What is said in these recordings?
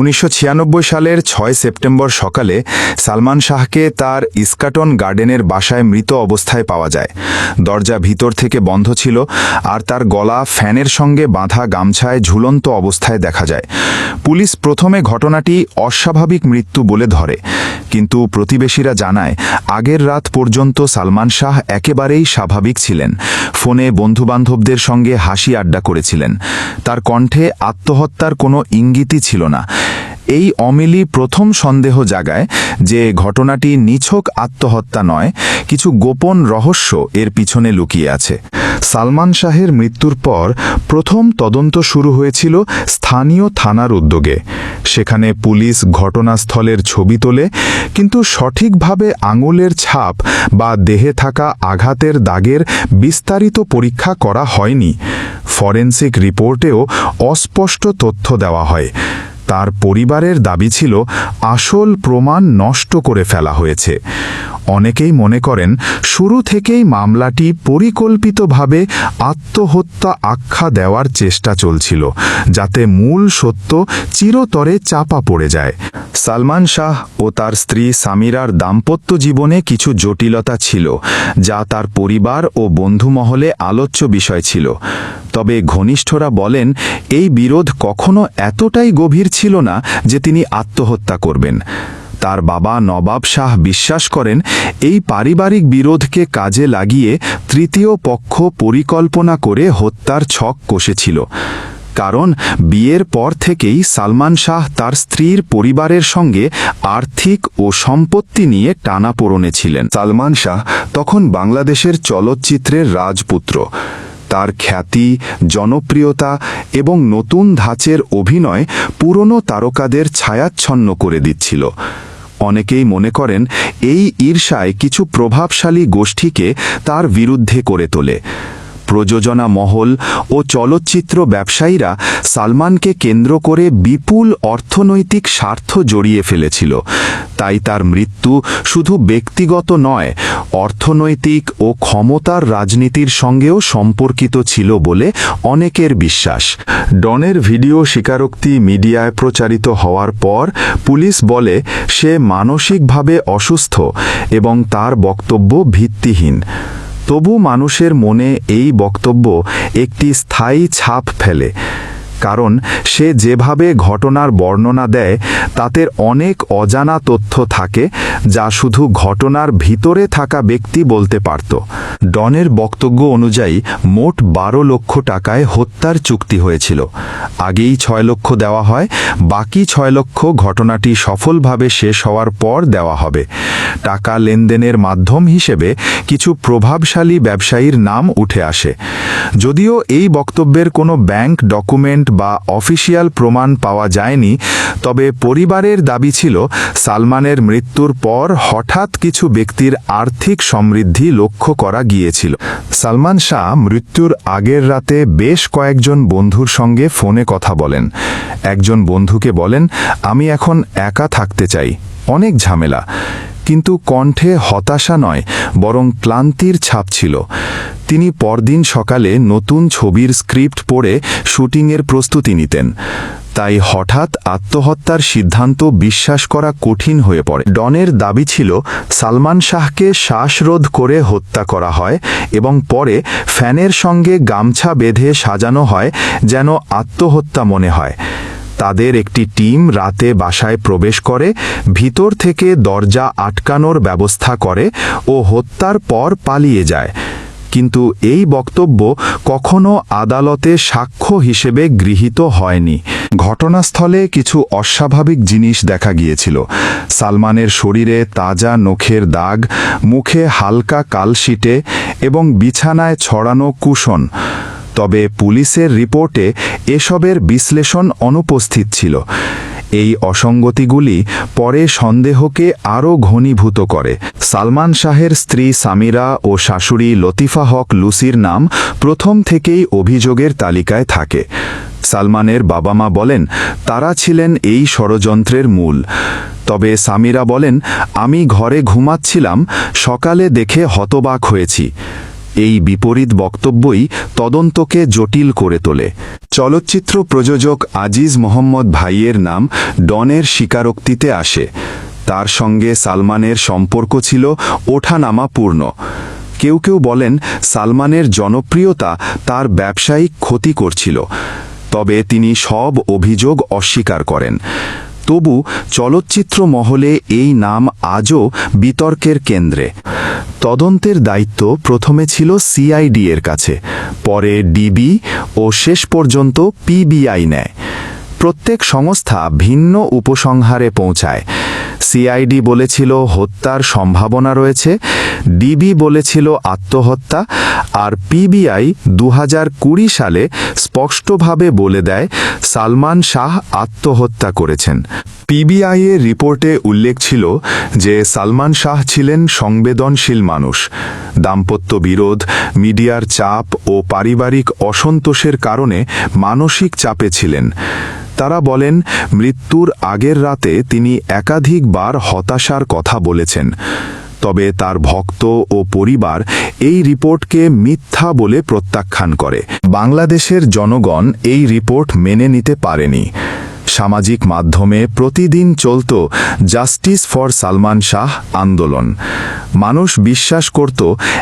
উনিশশো ছিয়ানব্বই সালের ছয় সেপ্টেম্বর সকালে সালমান শাহকে তার ইস্কাটন গার্ডেনের বাসায় মৃত অবস্থায় পাওয়া যায়। দরজা ভিতর থেকে বন্ধ ছিল আর তার গলা ফ্যানের সঙ্গে বাঁধা গামছায় ঝুলন্ত অবস্থায় দেখা যায়। পুলিশ প্রথমে ঘটনাটি অস্বাভাবিক মৃত্যু বলে ধরে, কিন্তু প্রতিবেশীরা জানায়, আগের রাত পর্যন্ত সালমান শাহ একেবারেই স্বাভাবিক ছিলেন। ফোনে বন্ধুবান্ধবদের সঙ্গে হাসি আড্ডা করেছিলেন। তার কণ্ঠে আত্মহত্যার কোনো ইঙ্গিতই ছিল না। এই অমিলি প্রথম সন্দেহ জাগায় যে ঘটনাটি নিছক আত্মহত্যা নয়, কিছু গোপন রহস্য এর পিছনে লুকিয়ে আছে। সালমান শাহের মৃত্যুর পর প্রথম তদন্ত শুরু হয়েছিল স্থানীয় থানার উদ্যোগে। সেখানে পুলিশ ঘটনাস্থলের ছবি তোলে, কিন্তু সঠিকভাবে আঙুলের ছাপ বা দেহে থাকা আঘাতের দাগের বিস্তারিত পরীক্ষা করা হয়নি। ফরেন্সিক রিপোর্টেও অস্পষ্ট তথ্য দেওয়া হয়। তার পরিবারের দাবি ছিল আসল প্রমাণ নষ্ট করে ফেলা হয়েছে। অনেকেই মনে করেন শুরু থেকেই মামলাটি পরিকল্পিতভাবে আত্মহত্যা আখ্যা দেওয়ার চেষ্টা চলছিল, যাতে মূল সত্য চিরতরে চাপা পড়ে যায়। সালমান শাহ ও তার স্ত্রী সামিরার দাম্পত্য জীবনে কিছু জটিলতা ছিল, যা তার পরিবার ও বন্ধুমহলে আলোচ্য বিষয় ছিল। তবে ঘনিষ্ঠরা বলেন, এই বিরোধ কখনো এতটাই গভীর ছিল না যে তিনি আত্মহত্যা করবেন। তার বাবা নবাব শাহ বিশ্বাস করেন, এই পারিবারিক বিরোধকে কাজে লাগিয়ে তৃতীয় পক্ষ পরিকল্পনা করে হত্যার ছক কষেছিল। কারণ বিয়ের পর থেকেই সালমান শাহ তার স্ত্রীর পরিবারের সঙ্গে আর্থিক ও সম্পত্তি নিয়ে টানাপোড়নে ছিলেন। সালমান শাহ তখন বাংলাদেশের চলচ্চিত্রের রাজপুত্র। তার খ্যাতি, জনপ্রিয়তা এবং নতুন ধাঁচের অভিনয় পুরনো তারকাদের ছায়াচ্ছন্ন করে দিচ্ছিল। অনেকেই মনে করেন, এই ঈর্ষায় কিছু প্রভাবশালী গোষ্ঠীকে তার বিরুদ্ধে করে তোলে। প্রযোজনা মহল ও চলচ্চিত্র ব্যবসায়ীরা সালমানকে কেন্দ্র করে বিপুল অর্থনৈতিক স্বার্থ জড়িয়ে ফেলেছিল। তাই তার মৃত্যু শুধু ব্যক্তিগত নয় অর্থনৈতিক ও ক্ষমতার রাজনীতির সঙ্গেও সম্পর্কিত ছিল বলে অনেকের বিশ্বাস। ডনের ভিডিও স্বীকারোক্তি মিডিয়ায় প্রচারিত হওয়ার পর পুলিশ বলে, সে মানসিকভাবে অসুস্থ এবং তার বক্তব্য ভিত্তিহীন। তবু মানুষের মনে এই বক্তব্য একটি স্থায়ী ছাপ ফেলে। কারণ সে যেভাবে ঘটনার বর্ণনা দেয় তাতে অনেক অজানা তথ্য থাকে যা শুধু ঘটনার ভিতরে থাকা ব্যক্তি বলতে পারত। ডনের বক্তব্য অনুযায়ী, মোট বারো লক্ষ টাকায় হত্যার চুক্তি হয়েছিল। আগেই ছয় লক্ষ দেওয়া হয়, বাকি ছয় লক্ষ ঘটনাটি সফলভাবে শেষ হওয়ার পর দেওয়া হবে। টাকা লেনদেনের মাধ্যম হিসেবে কিছু প্রভাবশালী ব্যবসায়ীর নাম উঠে আসে। যদিও এই বক্তব্যের কোনো ব্যাংক ডকুমেন্ট বা অফিসিয়াল প্রমাণ পাওয়া যায়নি, তবে পরিবারের দাবি ছিল সালমানের মৃত্যুর পর হঠাৎ কিছু ব্যক্তির আর্থিক সমৃদ্ধি লক্ষ্য করা গিয়েছিল। সালমান শাহ মৃত্যুর আগের রাতে বেশ কয়েকজন বন্ধুর সঙ্গে ফোনে কথা বলেন। একজন বন্ধুকে বলেন, আমি এখন একা থাকতে চাই। অনেক ঝামেলা। কিন্তু কণ্ঠে হতাশা নয়, বরং ক্লান্তির ছাপ ছিল। তিনি পরদিন সকালে নতুন ছবির স্ক্রিপ্ট পড়ে শুটিংয়ের প্রস্তুতি নিতেন। তাই হঠাৎ আত্মহত্যার সিদ্ধান্ত বিশ্বাস করা কঠিন হয়ে পড়ে। ডনের দাবি ছিল, সালমান শাহকে শ্বাসরোধ করে হত্যা করা হয় এবং পরে ফ্যানের সঙ্গে গামছা বেঁধে সাজানো হয় যেন আত্মহত্যা মনে হয়। তাদের একটি টিম রাতে বাসায় প্রবেশ করে, ভিতর থেকে দরজা আটকানোর ব্যবস্থা করে ও হত্যার পর পালিয়ে যায়। কিন্তু এই বক্তব্য কখনো আদালতে সাক্ষ্য হিসেবে গৃহীত হয়নি। ঘটনাস্থলে কিছু অস্বাভাবিক জিনিস দেখা গিয়েছিল। সালমানের শরীরে তাজা নখের দাগ, মুখে হালকা কালশিটে এবং বিছানায় ছড়ানো কুশন। তবে পুলিশের রিপোর্টে এসবের বিশ্লেষণ অনুপস্থিত ছিল। এই অসঙ্গতিগুলি পরে সন্দেহকে আরও ঘনীভূত করে। সালমান শাহের স্ত্রী সামিরা ও শাশুড়ি লতিফা হক লুসির নাম প্রথম থেকেই অভিযোগের তালিকায় থাকে। সালমানের বাবা মা বলেন, তারা ছিলেন এই ষড়যন্ত্রের মূল। তবে সামিরা বলেন, আমি ঘরে ঘুমাচ্ছিলাম, সকালে দেখে হতবাক হয়েছি। এই বিপরীত বক্তব্যই তদন্তকে জটিল করে তোলে। চলচ্চিত্র প্রযোজক আজিজ মোহাম্মদ ভাইয়ের নাম ডনের স্বীকারোক্তিতে আসে। তার সঙ্গে সালমানের সম্পর্ক ছিল ওঠানামাপূর্ণ কেউ কেউ বলেন সালমানের জনপ্রিয়তা তার ব্যবসায়িক ক্ষতি করছিল, তবে তিনি সব অভিযোগ অস্বীকার করেন। তবু চলচ্চিত্র মহলে এই নাম আজও বিতর্কের কেন্দ্রে। তদন্তের দায়িত্ব প্রথমে ছিল সিআইডি এর কাছে, পরে ডিবি ও শেষ পর্যন্ত পিবিআই নেয়। প্রত্যেক সংস্থা ভিন্ন উপসংহারে পৌঁছায়। সিআইডি বলেছিল হত্যার সম্ভাবনা রয়েছে ডিবি বলেছিল আত্মহত্যা আর পিবিআই দু হাজার কুড়ি সালে স্পষ্টভাবে বলে দেয়, সালমান শাহ আত্মহত্যা করেছেন। পিবিআই এর রিপোর্টে উল্লেখ ছিল যে, সালমান শাহ ছিলেন সংবেদনশীল মানুষ। দাম্পত্য বিরোধ, মিডিয়ার চাপ ও পারিবারিক অসন্তোষের কারণে মানসিক চাপে ছিলেন। তারা বলেন, মৃত্যুর আগের রাতে তিনি একাধিকবার হতাশার কথা বলেছেন। তবে তার ভক্ত ও পরিবার এই রিপোর্টকে মিথ্যা বলে প্রত্যাখ্যান করে। বাংলাদেশের জনগণ এই রিপোর্ট মেনে নিতে পারেনি। সামাজিক মাধ্যমে প্রতিদিন চলত জাস্টিস ফর সালমান শাহ আন্দোলন। মানুষ বিশ্বাস করত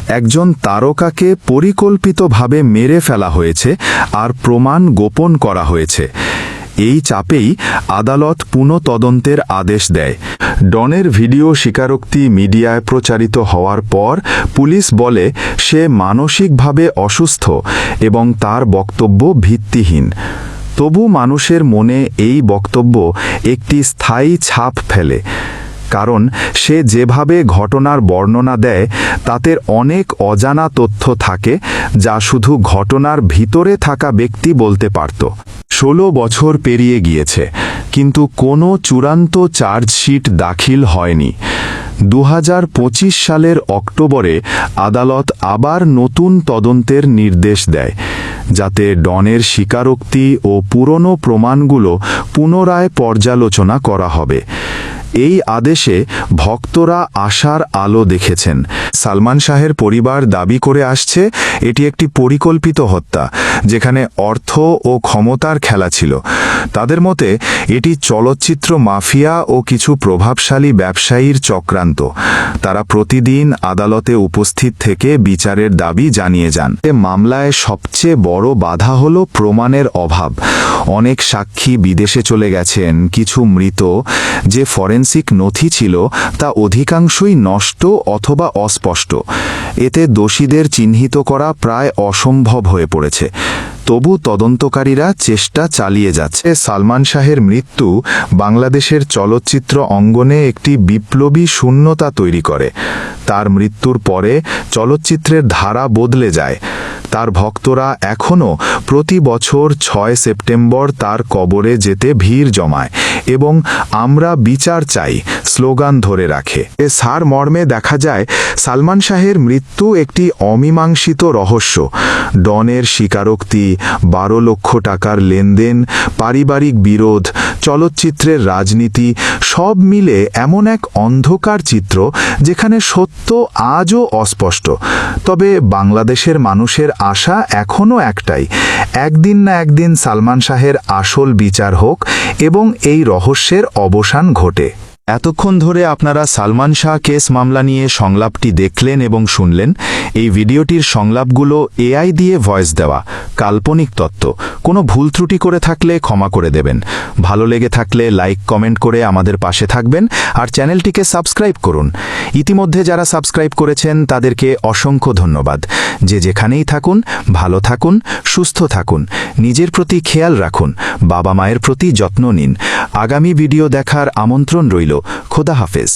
একজন তারকাকে পরিকল্পিতভাবে মেরে ফেলা হয়েছে আর প্রমাণ গোপন করা হয়েছে। এই চাপেই আদালত পুনঃতদন্তের আদেশ দেয়। ডনের ভিডিও স্বীকারোক্তি মিডিয়ায় প্রচারিত হওয়ার পর পুলিশ বলে, সে মানসিকভাবে অসুস্থ এবং তার বক্তব্য ভিত্তিহীন। তবু মানুষের মনে এই বক্তব্য একটি স্থায়ী ছাপ ফেলে। কারণ সে যেভাবে ঘটনার বর্ণনা দেয়, তাতে অনেক অজানা তথ্য থাকে যা শুধু ঘটনার ভিতরে থাকা ব্যক্তি বলতে পারত। ষোলো বছর পেরিয়ে গিয়েছে, কিন্তু কোনো চূড়ান্ত চার্জশিট দাখিল হয়নি। দু হাজার পঁচিশ সালের অক্টোবরে আদালত আবার নতুন তদন্তের নির্দেশ দেয়, যাতে ডনের স্বীকারোক্তি ও পুরনো প্রমাণগুলো পুনরায় পর্যালোচনা করা হবে। এই আদেশে ভক্তরা আশার আলো দেখেছেন। সালমান শাহের পরিবার দাবি করে আসছে, এটি একটি পরিকল্পিত হত্যা। যেখানে অর্থ ও ক্ষমতার খেলা ছিল। তাদের মতে, এটি চলচ্চিত্র মাফিয়া ও কিছু প্রভাবশালী ব্যবসায়ীর চক্রান্ত। তারা প্রতিদিন আদালতে উপস্থিত থেকে বিচারের দাবি জানিয়ে যান। মামলায় সবচেয়ে বড় বাধা হল প্রমাণের অভাব। অনেক সাক্ষী বিদেশে চলে গেছেন, কিছু মৃত যে ফরেন্সিক নথি ছিল তা অধিকাংশই নষ্ট অথবা অস্পষ্ট। এতে দোষীদের চিহ্নিত করা প্রায় অসম্ভব হয়ে পড়েছে। তবু তদন্তকারীরা চেষ্টা চালিয়ে যাচ্ছে। সালমান শাহের মৃত্যু বাংলাদেশের চলচ্চিত্র অঙ্গনে একটি বিপ্লবী শূন্যতা তৈরি করে। তার মৃত্যুর পরে চলচ্চিত্রের ধারা বদলে যায়। তার ভক্তরা এখনও প্রতি বছর ছয় সেপ্টেম্বর তার কবরে যেতে ভিড় জমায় এবং আমরা বিচার চাই স্লোগান ধরে রাখে। এ সার মর্মে দেখা যায়, সালমান শাহের মৃত্যু একটি অমীমাংসিত রহস্য। ডনের স্বীকারোক্তি, বারো লক্ষ টাকার লেনদেন, পারিবারিক বিরোধ চলচ্চিত্রের রাজনীতি সব মিলে এমন এক অন্ধকার চিত্র যেখানে সত্য আজও অস্পষ্ট। তবে বাংলাদেশের মানুষের আশা এখনও একটাই, একদিন না একদিন সালমান শাহের আসল বিচার হোক এবং এই রহস্যের অবসান ঘটে। এতক্ষণ ধরে আপনারা সালমান শাহ কেস মামলা নিয়ে সংলাপটি দেখলেন এবং শুনলেন, এই ভিডিওটির সংলাপগুলো এআই দিয়ে ভয়েস দেওয়া, কাল্পনিক তত্ত্ব। কোনো ভুল ত্রুটি করে থাকলে ক্ষমা করে দেবেন। ভালো লেগে থাকলে লাইক, কমেন্ট করে আমাদের পাশে থাকবেন আর চ্যানেলটিকে সাবস্ক্রাইব করুন। ইতিমধ্যে যারা সাবস্ক্রাইব করেছেন, তাদেরকে অসংখ্য ধন্যবাদ। যে যেখানেই থাকুন, ভালো থাকুন, সুস্থ থাকুন, নিজের প্রতি খেয়াল রাখুন, বাবা মায়ের প্রতি যত্ন নিন। আগামী ভিডিও দেখার আমন্ত্রণ রইল। খোদা হাফেজ।